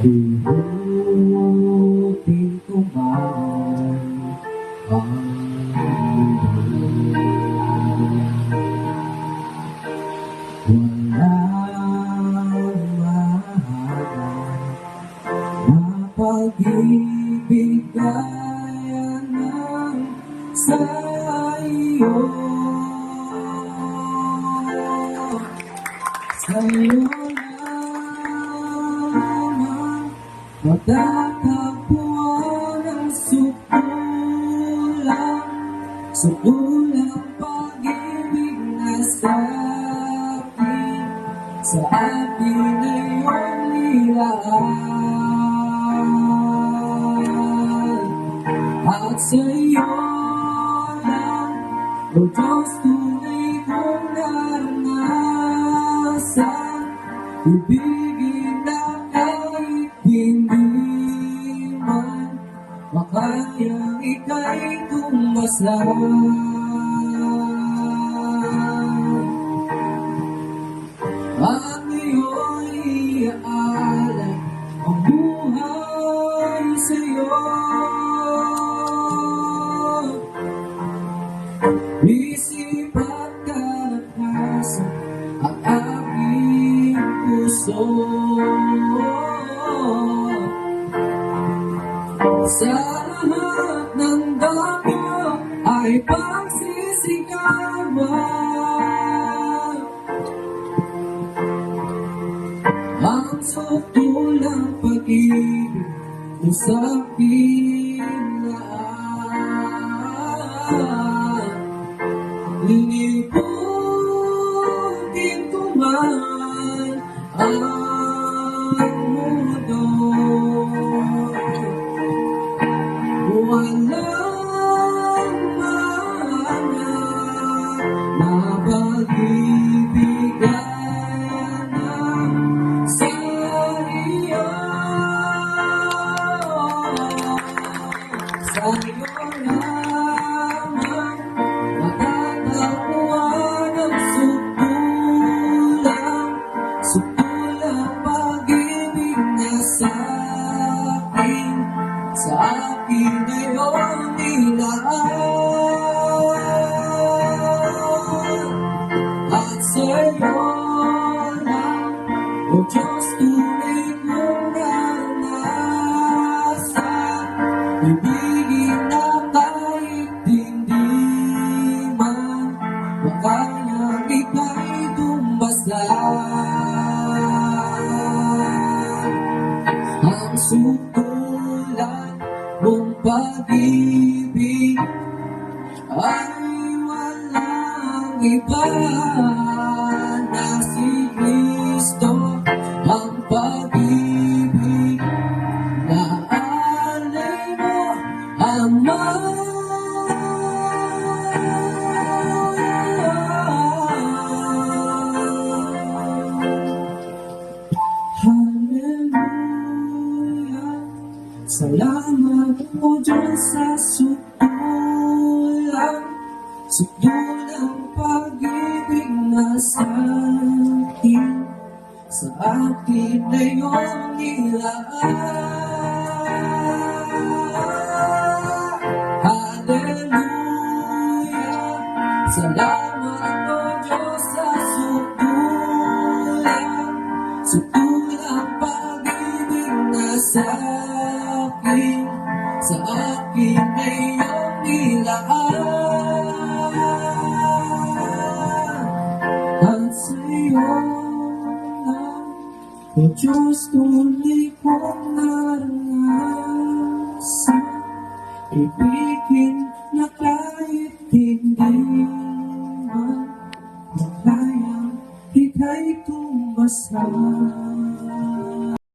Buhutin ko man ang. Walang mahagal Mapag-ibig gaya ng sa iyo Sa Matatagpuan ang sukulang Sukulang pag-ibig na sa akin Sa akin ay iyong nilaan At sa iyo lang O Diyos tunay kong naranasan Makayang ika'y tumbasan Ang iyo'y iaalay Ang buhay sa'yo. Isip at kalakasan Ang aking puso Sa lahat ng damo ay pagsisigawan. Ang sutulang pag-ibig mo sa pinaan Liniputin ko man ang sa akin Sa akin At sa iyo lang O Diyos tunay kong naranasan Ibigin na kahit hindi man Makayang ika'y tumbasan Ang sutulan mong pag-ibig iba na si Kristo Ang na alay Ama Hallelujah. Salamat po Diyos sa sutulang Sutulang pag-ibig na sa akin Sa akin na iyong nilaan Salamat po Diyos sa sutulang Sutulang O Diyos tunay kong naranasan Ibigin na kahit hindi man Makayang ika'y tumbasan